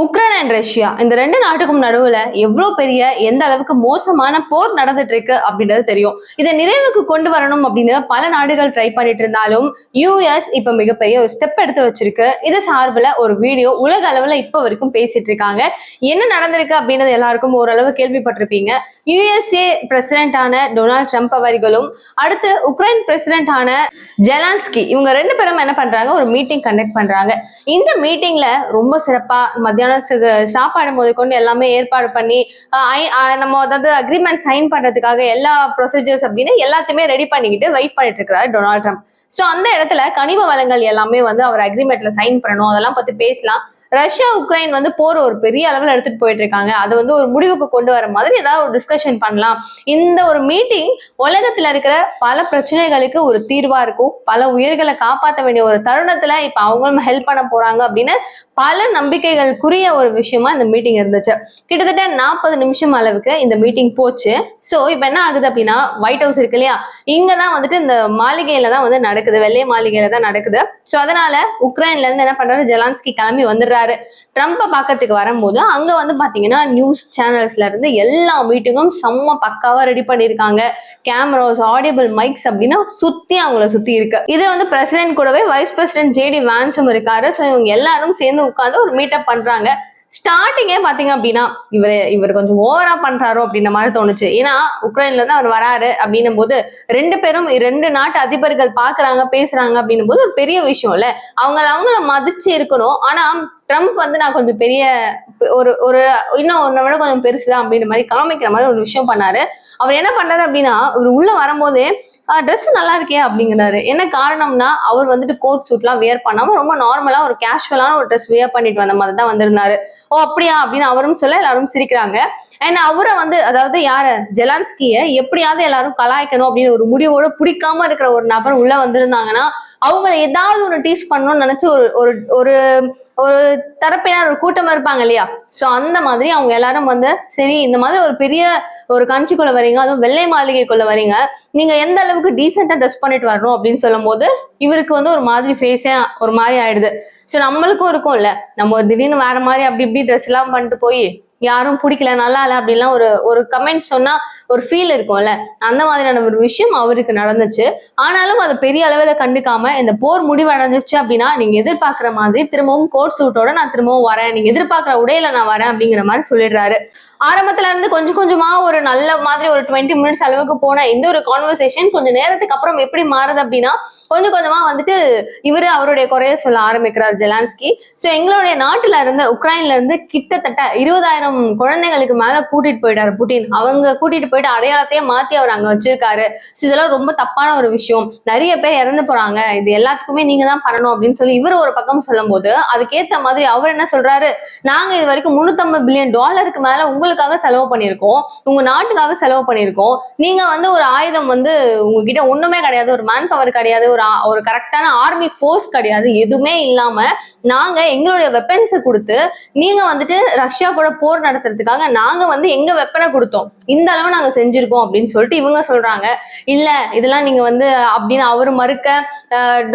Ukraine and Russia. இந்த ரெண்டு நாட்டுக்கும் நடுவுல எவ்வளவு பெரிய எந்த அளவுக்கு மோசமான போர் நடந்துட்டு இருக்கு அப்படின்றது தெரியும். இதை நிறைவுக்கு கொண்டு வரணும் அப்படின்னு பல நாடுகள் ட்ரை பண்ணிட்டு இருந்தாலும் யூஎஸ் இப்ப மிகப்பெரிய ஒரு ஸ்டெப் எடுத்து வச்சிருக்கு. இது சார்பில் ஒரு வீடியோ உலக அளவுல இப்ப வரைக்கும் பேசிட்டு இருக்காங்க. என்ன நடந்திருக்கு அப்படின்றது எல்லாருக்கும் ஓரளவு கேள்விப்பட்டிருப்பீங்க. யூஎஸ்ஏ பிரசிடென்டான டொனால்ட் ட்ரம்ப் அவர்களும் அடுத்து உக்ரைன் பிரசிடென்டான ஜெலான்ஸ்கி இவங்க ரெண்டு பேரும் என்ன பண்றாங்க? ஒரு மீட்டிங் கண்டக்ட் பண்றாங்க. இந்த மீட்டிங்ல ரொம்ப சிறப்பா மத்தியானம் சு- சாப்பாடு முதற்கொண்டு எல்லாமே ஏற்பாடு பண்ணி நம்ம அதாவது அக்ரிமெண்ட் சைன் பண்றதுக்காக எல்லா ப்ரொசீஜர்ஸ் அப்படின்னு எல்லாத்தையுமே ரெடி பண்ணிக்கிட்டு வெயிட் பண்ணிட்டு இருக்கிறாரு டொனால்ட் ட்ரம்ப். ஸோ அந்த இடத்துல கனிம வளங்கள் எல்லாமே வந்து அவர் அக்ரிமெண்ட்ல சைன் பண்ணணும். அதெல்லாம் பத்தி பேசலாம். ரஷ்யா உக்ரைன் வந்து போர் ஒரு பெரிய அளவில் எடுத்துட்டு போயிட்டு இருக்காங்க. அதை வந்து ஒரு முடிவுக்கு கொண்டு வர மாதிரி ஏதாவது ஒரு டிஸ்கஷன் பண்ணலாம். இந்த ஒரு மீட்டிங் உலகத்துல இருக்கிற பல பிரச்சனைகளுக்கு ஒரு தீர்வா இருக்கும். பல உயிர்களை காப்பாற்ற வேண்டிய ஒரு தருணத்துல இப்ப அவங்களும் ஹெல்ப் பண்ண போறாங்க அப்படின்னு பல நம்பிக்கைகளுக்குரிய ஒரு விஷயமா இந்த மீட்டிங் இருந்துச்சு. கிட்டத்தட்ட நாற்பது நிமிஷம் அளவுக்கு இந்த மீட்டிங் போச்சு. சோ இப்போ என்ன ஆகுது அப்படின்னா ஒயிட் ஹவுஸ் இருக்கு இல்லையா? இங்கதான் வந்துட்டு இந்த மாளிகையில தான் வந்து நடக்குது வெள்ளை மாளிகையில தான் நடக்குது. சோ அதனால உக்ரைன்ல இருந்து என்ன பண்றாரு? ஜெலான்ஸ்கி கிளம்பி வந்துடுறாரு. ட்ரம்ப்பை பார்க்கறதுக்கு வரும்போது அங்கே வந்து பார்த்தீங்கன்னா நியூஸ் சேனல்ஸ்ல இருந்து எல்லா மீட்டிங்கும் செம்ம பக்காவாக ரெடி பண்ணியிருக்காங்க கேமராஸ் ஆடியபிள் மைக்ஸ் அப்படின்னா சுற்றி அவங்கள சுற்றி இருக்கு. இதே வந்து பிரசிடென்ட் கூடவே வைஸ் பிரசிடென்ட் ஜேடி வான்ஸும் இருக்காரு. ஸோ இவங்க எல்லாரும் சேர்ந்து உட்காந்து ஒரு மீட்டப் பண்ணுறாங்க ஸ்டார்டிங்கே பார்த்தீங்க அப்படின்னா இவர் இவர் கொஞ்சம் ஓவரா பண்றாரோ அப்படின்ற மாதிரி தோணுச்சு. ஏன்னா உக்ரைன்ல இருந்து அவர் வராரு அப்படின்னும் போது ரெண்டு பேரும் ரெண்டு நாட்டு அதிபர்கள் பாக்குறாங்க பேசுறாங்க அப்படின்னும் போது ஒரு பெரிய விஷயம் இல்ல. அவங்கள அவங்கள மதிச்சு இருக்கணும். ஆனா ட்ரம்ப் வந்து நான் கொஞ்சம் பெரிய ஒரு ஒரு இன்னும் ஒன்றை விட கொஞ்சம் பெருசுதான் அப்படின்ற மாதிரி காமிக்கிற மாதிரி ஒரு விஷயம் பண்ணாரு. அவர் என்ன பண்றாரு அப்படின்னா இவர் உள்ள வரும்போதே ட்ரெஸ் நல்லா இருக்கே அப்படிங்கிறாரு. என்ன காரணம்னா அவர் வந்துட்டு கோட் சூட்லாம் வியர் பண்ணாம ரொம்ப நார்மலா ஒரு கேஷுவலான ஒரு ட்ரெஸ் வியர் பண்ணிட்டு வந்த மாதிரி தான் வந்திருந்தாரு. ஓ அப்படியா அப்படின்னு அவரும் சொல்ல எல்லாரும் சிரிக்கிறாங்க. ஏன்னா அவரை வந்து அதாவது யார? ஜெலான்ஸ்கிய எப்படியாவது எல்லாரும் கலாய்க்கணும் அப்படின்னு ஒரு முடிவோட பிடிக்காம இருக்கிற ஒரு நபர் உள்ள வந்திருந்தாங்கன்னா அவங்கள ஏதாவது ஒன்று டீச் பண்ணணும்னு நினைச்சு ஒரு ஒரு ஒரு ஒரு தரப்பினர் ஒரு கூட்டம் இருப்பாங்க இல்லையா? சோ அந்த மாதிரி அவங்க எல்லாரும் வந்து சரி இந்த மாதிரி ஒரு பெரிய ஒரு கண்ட்ரிக்குள்ள வரீங்க அதுவும் வெள்ளை மாளிகைக்குள்ள வரீங்க நீங்க எந்த அளவுக்கு டீசெண்டா ட்ரெஸ் பண்ணிட்டு வரணும் அப்படின்னு சொல்லும் போது இவருக்கு வந்து ஒரு மாதிரி ஃபேஸே ஒரு மாதிரி ஆயிடுது. ஸோ நம்மளுக்கும் இருக்கும்ல. நம்ம திடீர்னு வேற மாதிரி அப்படி இப்படி ட்ரெஸ் எல்லாம் பண்ணிட்டு போய் யாரும் பிடிக்கல நல்லா இல்லை அப்படின்லாம் ஒரு ஒரு கமெண்ட் சொன்னா ஒரு ஃபீல் இருக்கும்ல. அந்த மாதிரியான ஒரு விஷயம் அவருக்கு நடந்துச்சு. ஆனாலும் அதை பெரிய அளவில் கண்டுக்காம இந்த போர் முடிவடைஞ்சிச்சு அப்படின்னா நீங்க எதிர்பார்க்குற மாதிரி திரும்பவும் கோட் சூட்டோட நான் திரும்பவும் வரேன். நீங்க எதிர்பார்க்குற உடையில நான் வரேன் அப்படிங்கிற மாதிரி சொல்லிடுறாரு. ஆரம்பத்துல இருந்து கொஞ்சம் கொஞ்சமா ஒரு நல்ல மாதிரி ஒரு டுவெண்ட்டி மினிட்ஸ் அளவுக்கு போன இந்த ஒரு கான்வர்சேஷன் கொஞ்சம் நேரத்துக்கு அப்புறம் எப்படி மாறுது அப்படின்னா கொஞ்சம் கொஞ்சமா வந்துட்டு இவரு அவருடைய குறைய சொல்ல ஆரம்பிக்கிறார் ஜெலான்ஸ்கி. சோ எங்களுடைய நாட்டுல இருந்து உக்ரைன்ல இருந்து கிட்டத்தட்ட இருபதாயிரம் குழந்தைங்களுக்கு மேல கூட்டிட்டு போயிட்டாரு புட்டின். அவங்க கூட்டிட்டு போயிட்டு அடையாளத்தையே மாத்தி அவர் அங்க வச்சிருக்காரு. ஸோ இதெல்லாம் ரொம்ப தப்பான ஒரு விஷயம். நிறைய பேர் இறந்து போறாங்க. இது எல்லாத்துக்குமே நீங்க தான் பண்ணணும் அப்படின்னு சொல்லி இவர் ஒரு பக்கம் சொல்லும்போது அதுக்கேத்த மாதிரி அவர் என்ன சொல்றாரு? நாங்க இது வரைக்கும் முன்னூத்தம்பது பில்லியன் டாலருக்கு மேல உங்களுக்காக செலவு பண்ணியிருக்கோம். உங்க நாட்டுக்காக செலவு பண்ணியிருக்கோம். நீங்க வந்து ஒரு ஆயுதம் வந்து உங்ககிட்ட ஒண்ணுமே கிடையாது. ஒரு மேன் பவர் கிடையாது. ஒரு ஒரு கரெக்டான ஆர்மி ஃபோர்ஸ் கிடையாது. எதுவுமே இல்லாம நாங்க எங்களுடைய வெப்பன்ஸை கொடுத்து நீங்க வந்துட்டு ரஷ்யா கூட போர் நடத்துறதுக்காக நாங்க வந்து எங்க வெப்பனை கொடுத்தோம். இந்த அளவு நாங்க செஞ்சிருக்கோம் அப்படின்னு சொல்லிட்டு இவங்க சொல்றாங்க. இல்ல இதெல்லாம் நீங்க வந்து அப்படின்னு அவர் மறுக்க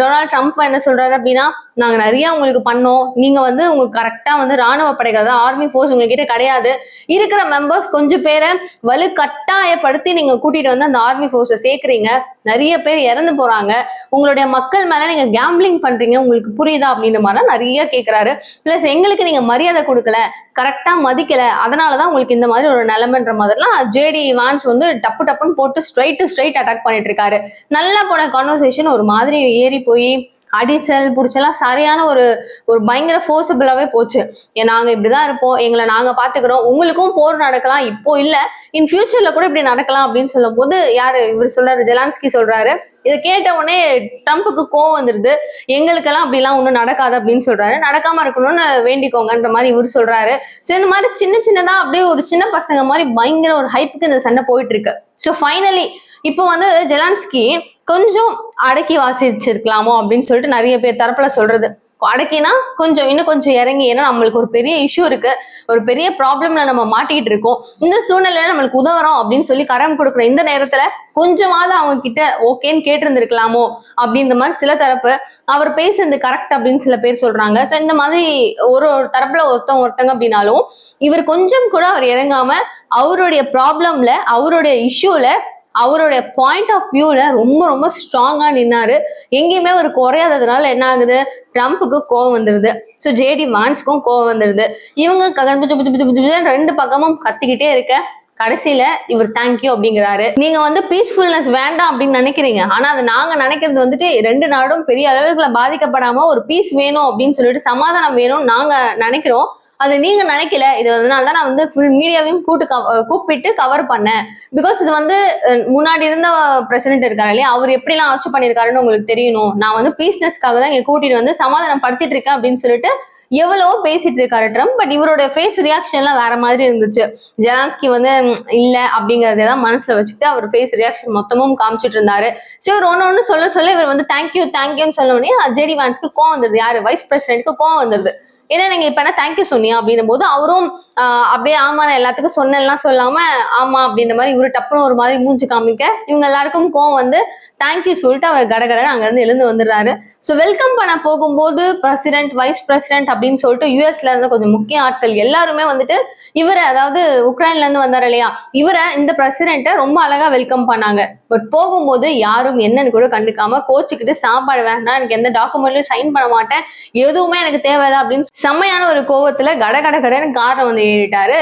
டொனால்ட் ட்ரம்ப் என்ன சொல்றாரு அப்படின்னா நாங்க நிறைய உங்களுக்கு பண்ணோம். நீங்க வந்து உங்க கரெக்டா வந்து ராணுவ படைகள் தான் ஆர்மி ஃபோர்ஸ் உங்ககிட்ட கிடையாது. இருக்கிற மெம்பர்ஸ் கொஞ்சம் பேரை வலு கட்டாயப்படுத்தி நீங்க கூட்டிட்டு வந்து அந்த ஆர்மி ஃபோர்ஸை சேர்க்குறீங்க. நிறைய பேர் இறந்து போறாங்க. உங்களுடைய மக்கள் மேல நீங்க கேம்பிளிங் பண்றீங்க. உங்களுக்கு புரியுதா அப்படின்ற மாதிரிலாம் நிறைய கேக்குறாரு. பிளஸ் எங்களுக்கு நீங்க மரியாதை கொடுக்கல கரெக்டா மதிக்கல. அதனாலதான் உங்களுக்கு இந்த மாதிரி ஒரு நிலைமைன்ற மாதிரிலாம் ஜேடி வான்ஸ் வந்து டப்பு டப்புன்னு போட்டு ஸ்ட்ரைட் டு ஸ்ட்ரைட் அட்டாக் பண்ணிட்டு இருக்காரு. நல்லா போன கான்வர்சேஷன் ஒரு மாதிரி ஏறி போய் அடிச்சல் புடிச்சலாம் சரியான ஒரு ஒரு பயங்கர ஃபோர்ஸபிளாவே போச்சு. நாங்கள் நாங்க இப்படிதான் இருப்போம். எங்களை நாங்க பாத்துக்கிறோம். உங்களுக்கும் போர் நடக்கலாம். இப்போ இல்ல. இன் ஃபியூச்சர்ல கூட இப்படி நடக்கலாம் அப்படின்னு சொல்லும் போது யாரு இவர் சொல்றாரு ஜெலான்ஸ்கி சொல்றாரு. இதை கேட்ட உடனே ட்ரம்ப்புக்கு கோவம் வந்துருது. எங்களுக்கெல்லாம் அப்படிலாம் ஒன்றும் நடக்காது அப்படின்னு சொல்றாரு. நடக்காம இருக்கணும்னு வேண்டிக்கோங்கன்ற மாதிரி இவர் சொல்றாரு. ஸோ இந்த மாதிரி சின்ன சின்னதா அப்படியே ஒரு சின்ன பசங்க மாதிரி பயங்கர ஒரு ஹைப்புக்கு இந்த சண்டை போயிட்டு இருக்கு. ஸோ ஃபைனலி இப்போ வந்து ஜெலான்ஸ்கி கொஞ்சம் அடக்கி வாசிச்சிருக்கலாமோ அப்படின்னு சொல்லிட்டு நிறைய பேர் தரப்புல சொல்றது. அடக்கினா கொஞ்சம் இன்னும் கொஞ்சம் இறங்கி ஏன்னா நம்மளுக்கு ஒரு பெரிய இஷ்யூ இருக்கு. ஒரு பெரிய ப்ராப்ளம்ல நம்ம மாட்டிக்கிட்டு இருக்கோம். இந்த சூழ்நிலையில நம்மளுக்கு உதவுறோம் அப்படின்னு சொல்லி கரம் கொடுக்குற இந்த நேரத்துல கொஞ்சமாவது அவங்க கிட்ட ஓகேன்னு கேட்டிருந்திருக்கலாமோ அப்படின்ற மாதிரி சில தரப்பு அவர் பேசுறது கரெக்ட் அப்படின்னு சில பேர் சொல்றாங்க. ஸோ இந்த மாதிரி ஒரு ஒரு தரப்புல ஒருத்தவங்க ஒருத்தங்க அப்படின்னாலும் இவர் கொஞ்சம் கூட அவர் இறங்காம அவருடைய ப்ராப்ளம்ல அவருடைய இஷ்யூல அவருடைய பாயிண்ட் ஆஃப் வியூல ரொம்ப ரொம்ப ஸ்ட்ராங்கா நின்னாரு. எங்கேயுமே ஒரு குறையாததுனால என்ன ஆகுது? ட்ரம்ப்புக்கு கோவம் வந்துருது. ஸோ ஜேடி வான்ஸ்க்கும் கோவம் வந்துருது. இவங்க புச்சு புச்சு புச்சு புச்சு ரெண்டு பக்கமும் கத்திக்கிட்டே இருக்க. கடைசியில இவர் தேங்க்யூ அப்படிங்கிறாரு. நீங்க வந்து பீஸ்ஃபுல்னஸ் வேண்டாம் அப்படின்னு நினைக்கிறீங்க. ஆனா அது நாங்க நினைக்கிறது வந்துட்டு ரெண்டு நாடும் பெரிய அளவுகளை பாதிக்கப்படாம ஒரு பீஸ் வேணும் அப்படின்னு சொல்லிட்டு சமாதானம் வேணும் நாங்க நினைக்கிறோம். அது நீங்க நினைக்கல. இது அதனால தான் நான் வந்து ஃபுல் மீடியாவையும் கூட்டு கவ- கூப்பிட்டு கவர் பண்ணேன். பிகாஸ் இது வந்து முன்னாடி இருந்த பிரசிடென்ட் இருக்காரு இல்லையா? அவர் எப்படிலாம் ஆட்சி பண்ணியிருக்காருன்னு உங்களுக்கு தெரியணும். நான் வந்து பீஸ்னஸ்க்காக தான் இங்க கூட்டிட்டு வந்து சமாதானம் படுத்திட்டு இருக்கேன் அப்படின்னு சொல்லிட்டு எவ்வளவோ பேசிட்டு இருக்காரு ட்ரம்ப் பட் இவரோட ஃபேஸ் ரியாக்ஷன்லாம் வேற மாதிரி இருந்துச்சு. ஜெலான்ஸ்கி வந்து இல்ல அப்படிங்கறத தான் மனசுல வச்சுட்டு அவர் ஃபேஸ் ரியாக்ஷன் மொத்தமும் காமிச்சிட்டு இருந்தாரு. சோ இவர் ஒன்று ஒன்று சொல்ல சொல்ல இவர் வந்து தேங்க்யூ தேங்க்யூன்னு சொன்ன உடனே ஜேடி வான்ஸ்க்கு கோவம் வந்துருது. யாரு? வைஸ் பிரசிடென்ட்க்கு கோவம் வந்துருது. ஏன்னா நீங்க இப்ப என்ன தேங்க்யூ சொன்னியா அப்படின்னும் போது அவரும் அப்படியே ஆமா நான் எல்லாத்துக்கும் சொன்னேன்லாம் சொல்லாம ஆமா அப்படின்ற மாதிரி இவரு டப்புன்னு ஒரு மாதிரி மூஞ்சி காமிக்க இவங்க எல்லாருக்கும் கோவம் வந்து தேங்க்யூ சொல்லிட்டு அவர் கடகடன்னு அங்க இருந்து எழுந்து வந்துடுறாரு. ஸோ வெல்கம் பண்ண போகும்போது பிரசிடென்ட் வைஸ் பிரசிடென்ட் அப்படின்னு சொல்லிட்டு யூஎஸ்ல இருந்த கொஞ்சம் முக்கிய ஆட்கள் எல்லாருமே வந்துட்டு இவரை அதாவது உக்ரைன்ல இருந்து வந்தார் இல்லையா இவரை இந்த பிரசிடென்ட்டை ரொம்ப அழகா வெல்கம் பண்ணாங்க. பட் போகும்போது யாரும் என்னன்னு கூட கண்டுக்காம கோச்சுக்கிட்டு சாப்பாடு வேண்டாம் எனக்கு எந்த டாக்குமெண்ட்லையும் சைன் பண்ண மாட்டேன் எதுவுமே எனக்கு தேவையில்லை அப்படின்னு செம்மையான ஒரு கோவத்துல கட கட கடன்னு காரை வந்து ஏறிட்டாரு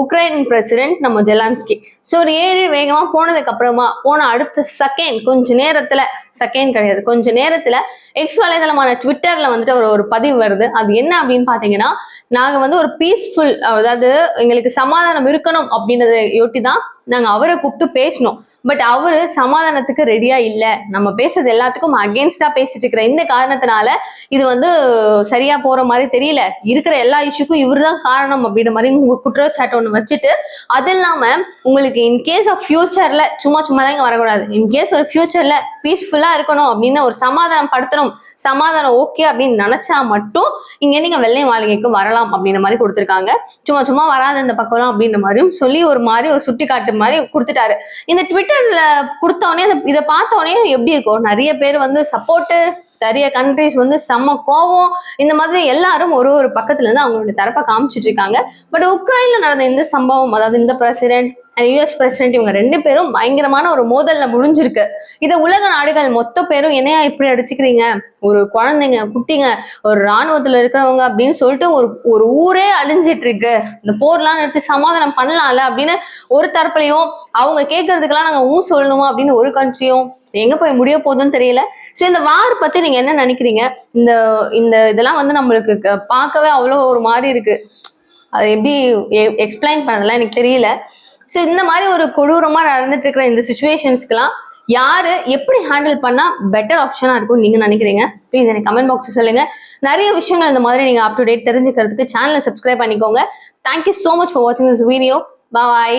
உக்ரைன் பிரசிடென்ட் நம்ம ஜெலான்ஸ்கி. ஸோ ஒரு ஏறி வேகமா போனதுக்கு அப்புறமா போன அடுத்த செகண்ட் கொஞ்ச நேரத்துல செகண்ட் கிடையாது கொஞ்ச நேரத்துல எக்ஸ் வலைதளமான ட்விட்டர்ல வந்துட்டு ஒரு ஒரு பதிவு வருது. அது என்ன அப்படின்னு பாத்தீங்கன்னா நாங்க வந்து ஒரு பீஸ்ஃபுல் அதாவது எங்களுக்கு சமாதானம் இருக்கணும் அப்படின்றதையொட்டி தான் நாங்க அவரை கூப்பிட்டு பேசினோம். பட் அவரு சமாதானத்துக்கு ரெடியா இல்ல. நம்ம பேசுறது எல்லாத்துக்கும் அகேன்ஸ்டா பேசிட்டு இருக்கிற இந்த காரணத்தினால இது வந்து சரியா போற மாதிரி தெரியல. இருக்கிற எல்லா இஷ்யூக்கும் இவர்தான் காரணம் அப்படின்ற மாதிரி உங்க குற்றச்சாட்டு ஒண்ணு வச்சுட்டு அது இல்லாம உங்களுக்கு இன்கேஸ் ஆஃப் ஃபியூச்சர்ல சும்மா சும்மா தான் இங்க வரக்கூடாது. இன்கேஸ் ஒரு ஃபியூச்சர்ல பீஸ்ஃபுல்லா இருக்கணும் அப்படின்னு ஒரு சமாதானம் படுத்தணும். சமாதானம் ஓகே அப்படின்னு நினைச்சா மட்டும் இங்க நீங்க வெள்ளை மாளிகைக்கு வரலாம் அப்படின்ற மாதிரி கொடுத்துருக்காங்க. சும்மா சும்மா வராத இந்த பக்கம்லாம் அப்படின்ற மாதிரியும் சொல்லி ஒரு மாதிரி ஒரு சுட்டி காட்டு மாதிரி கொடுத்துட்டாரு. இந்த ட்விட்டர்ல கொடுத்தோடனே இதை பார்த்தோடனே எப்படி இருக்கும்? நிறைய பேர் வந்து சப்போர்ட்டு நிறைய கண்ட்ரிஸ் வந்து செம்ம கோவம். இந்த மாதிரி எல்லாரும் ஒரு ஒரு பக்கத்துல இருந்து அவங்களோட தரப்பை காமிச்சிட்டு இருக்காங்க. பட் உக்ரைன்ல நடந்த இந்த சம்பவம் அதாவது இந்த பிரசிடென்ட் யூஎஸ் பிரசிடென்ட் இவங்க ரெண்டு பேரும் பயங்கரமான ஒரு மோதல்ல முடிஞ்சிருக்கு. இதை உலக நாடுகள் மொத்த பேரும் என்னையா இப்படி அடிச்சுக்கிறீங்க? ஒரு குழந்தைங்க குட்டிங்க ஒரு ராணுவத்துல இருக்கிறவங்க அப்படின்னு சொல்லிட்டு ஒரு ஒரு ஊரே அழிஞ்சிட்டு இருக்கு இந்த போர்லாம் நிறுத்தி சமாதானம் பண்ணலாம்ல அப்படின்னு ஒரு தரப்புலையும் அவங்க கேட்கறதுக்கெல்லாம் நாங்க ஊ சொல்லணுமா அப்படின்னு ஒரு கண்ட்ரியும் எங்க போய் முடிய போகுதுன்னு தெரியல. ஸோ இந்த வார் பத்தி நீங்க என்ன நினைக்கிறீங்க? இந்த இந்த இதெல்லாம் வந்து நம்மளுக்கு க- பார்க்கவே அவ்வளோ ஒரு மாதிரி இருக்கு. அது எப்படி எக்ஸ்பிளைன் பண்ணதெல்லாம் எனக்கு தெரியல. ஸோ இந்த மாதிரி ஒரு கொடூரமா நடந்துட்டு இருக்கிற இந்த சுச்சுவேஷன்ஸ்க்கெல்லாம் யாரு எப்படி ஹேண்டில் பண்ணா பெட்டர் ஆப்ஷனா இருக்கும்னு நீங்க நினைக்கிறீங்க? ப்ளீஸ் எனக்கு கமெண்ட் பாக்ஸ் சொல்லுங்க. நிறைய விஷயங்கள் இந்த மாதிரி நீங்க அப் டு டேட் தெரிஞ்சுக்கிறதுக்கு சேனலை சப்ஸ்கிரைப் பண்ணிக்கோங்க. Thank you so much for வாட்சிங் திஸ் வீடியோ பாய்